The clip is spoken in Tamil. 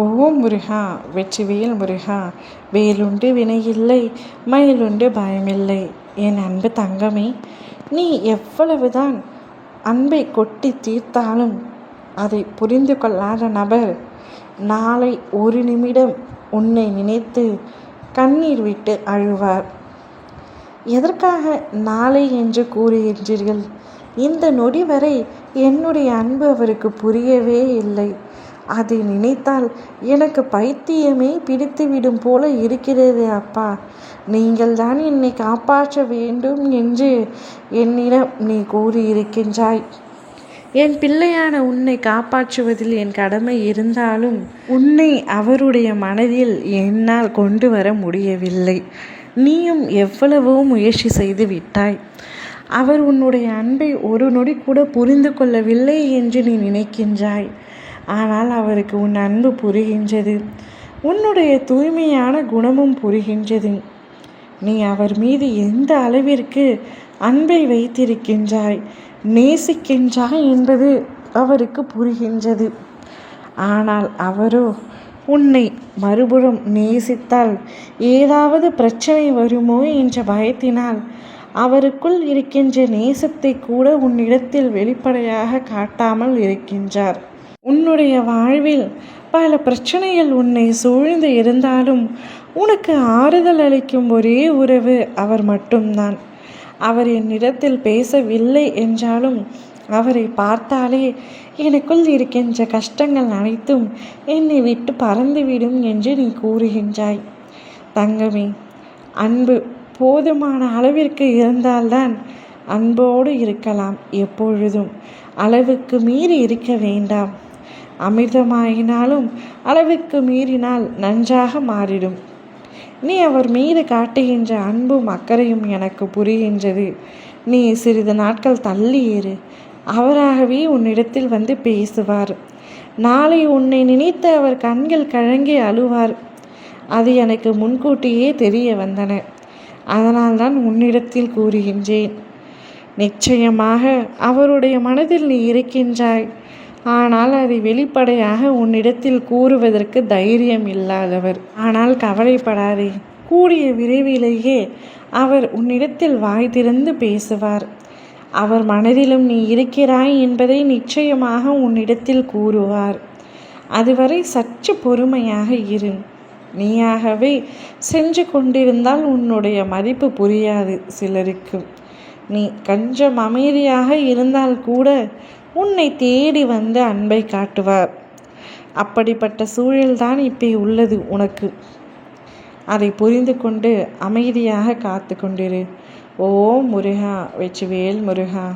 ஓ முருகா வெற்றிவேல் முருகா வேலுண்டு வினையில்லை மயிலுண்டு பயமில்லை. என் அன்பு தங்கமே நீ எவ்வளவுதான் அன்பை கொட்டி தீர்த்தாலும் அதை புரிந்து கொள்ளாத நபர் நாளை ஒரு நிமிடம் உன்னை நினைத்து கண்ணீர் விட்டு அழுவார். எதற்காக நாளை என்று கூறுகின்றீர்கள்? இந்த நொடி வரை என்னுடைய அன்பு அவருக்கு புரியவே இல்லை. அதை நினைத்தால் எனக்கு பைத்தியமே பிடித்துவிடும் போல இருக்கிறது அப்பா. நீங்கள் தான் என்னை காப்பாற்ற வேண்டும் என்று என்னிடம் நீ கூறியிருக்கின்றாய். என் பிள்ளையான உன்னை காப்பாற்றுவதில் என் கடமை இருந்தாலும் உன்னை அவருடைய மனதில் என்னால் கொண்டு வர முடியவில்லை. நீயும் எவ்வளவோ முயற்சி செய்து விட்டாய். அவர் உன்னுடைய அன்பை ஒரு நொடி கூட புரிந்து கொள்ளவில்லை என்று நீ நினைக்கின்றாய். ஆனால் அவருக்கு உன் அன்பு புரிகின்றது. உன்னுடைய தூய்மையான குணமும் புரிகின்றது. நீ அவர் மீது எந்த அளவிற்கு அன்பை வைத்திருக்கின்றாய் நேசிக்கின்றாய் என்பது அவருக்கு புரிகின்றது. ஆனால் அவரோ உன்னை மறுபுறம் நேசித்தால் ஏதாவது பிரச்சனை வருமோ என்ற பயத்தினால் அவருக்குள் இருக்கின்ற நேசத்தை கூட உன்னிடத்தில் வெளிப்படையாக காட்டாமல் இருக்கின்றார். உன்னுடைய வாழ்வில் பல பிரச்சனைகள் உன்னை சூழ்ந்து இருந்தாலும் உனக்கு ஆறுதல் அளிக்கும் ஒரே உறவு அவர் மட்டும்தான். அவர் என்னிடத்தில் பேசவில்லை என்றாலும் அவரை பார்த்தாலே எனக்குள் இருக்கின்ற கஷ்டங்கள் அனைத்தும் என்னை விட்டு பறந்துவிடும் என்று நீ கூறுகின்றாய். தங்கமே அன்பு போதுமான அளவிற்கு இருந்தால்தான் அன்போடு இருக்கலாம். எப்பொழுதும் அளவுக்கு மீறி இருக்க வேண்டாம். அமிர்தமாயினாலும் அளவுக்கு மீறினால் நன்றாக மாறிடும். நீ அவர் மீது காட்டுகின்ற அன்பும் அக்கறையும் எனக்கு புரிகின்றது. நீ சிறிது நாட்கள் தள்ளி ஏறு அவராகவே உன்னிடத்தில் வந்து பேசுவார். நாளை உன்னை நினைத்து அவர் கண்கள் கழங்கி அழுவார். அது எனக்கு முன்கூட்டியே தெரிய வந்தன. அதனால்தான் உன்னிடத்தில் கூறுகின்றேன். நிச்சயமாக அவருடைய மனதில் நீ இருக்கின்றாய். ஆனால் அதை வெளிப்படையாக உன்னிடத்தில் கூறுவதற்கு தைரியம் இல்லாதவர். ஆனால் கவலைப்படாதே. கூடிய விரைவிலேயே அவர் உன்னிடத்தில் வாய் திறந்து பேசுவார். அவர் மனதிலும் நீ இருக்கிறாய் என்பதை நிச்சயமாக உன்னிடத்தில் கூறுவார். அதுவரை சற்று பொறுமையாக இரு. நீயாகவே சென்று கொண்டிருந்தால் உன்னுடைய மதிப்பு புரியாது சிலருக்கு. நீ கொஞ்சம் அமைதியாக இருந்தால் கூட உன்னை தேடி வந்து அன்பை காட்டுவார். அப்படிப்பட்ட சூழல்தான் இப்போ உள்ளது உனக்கு. அதை புரிந்து கொண்டு அமைதியாக காத்து கொண்டிரு. ஓ முருகா வெற்றிவேல் முருகா.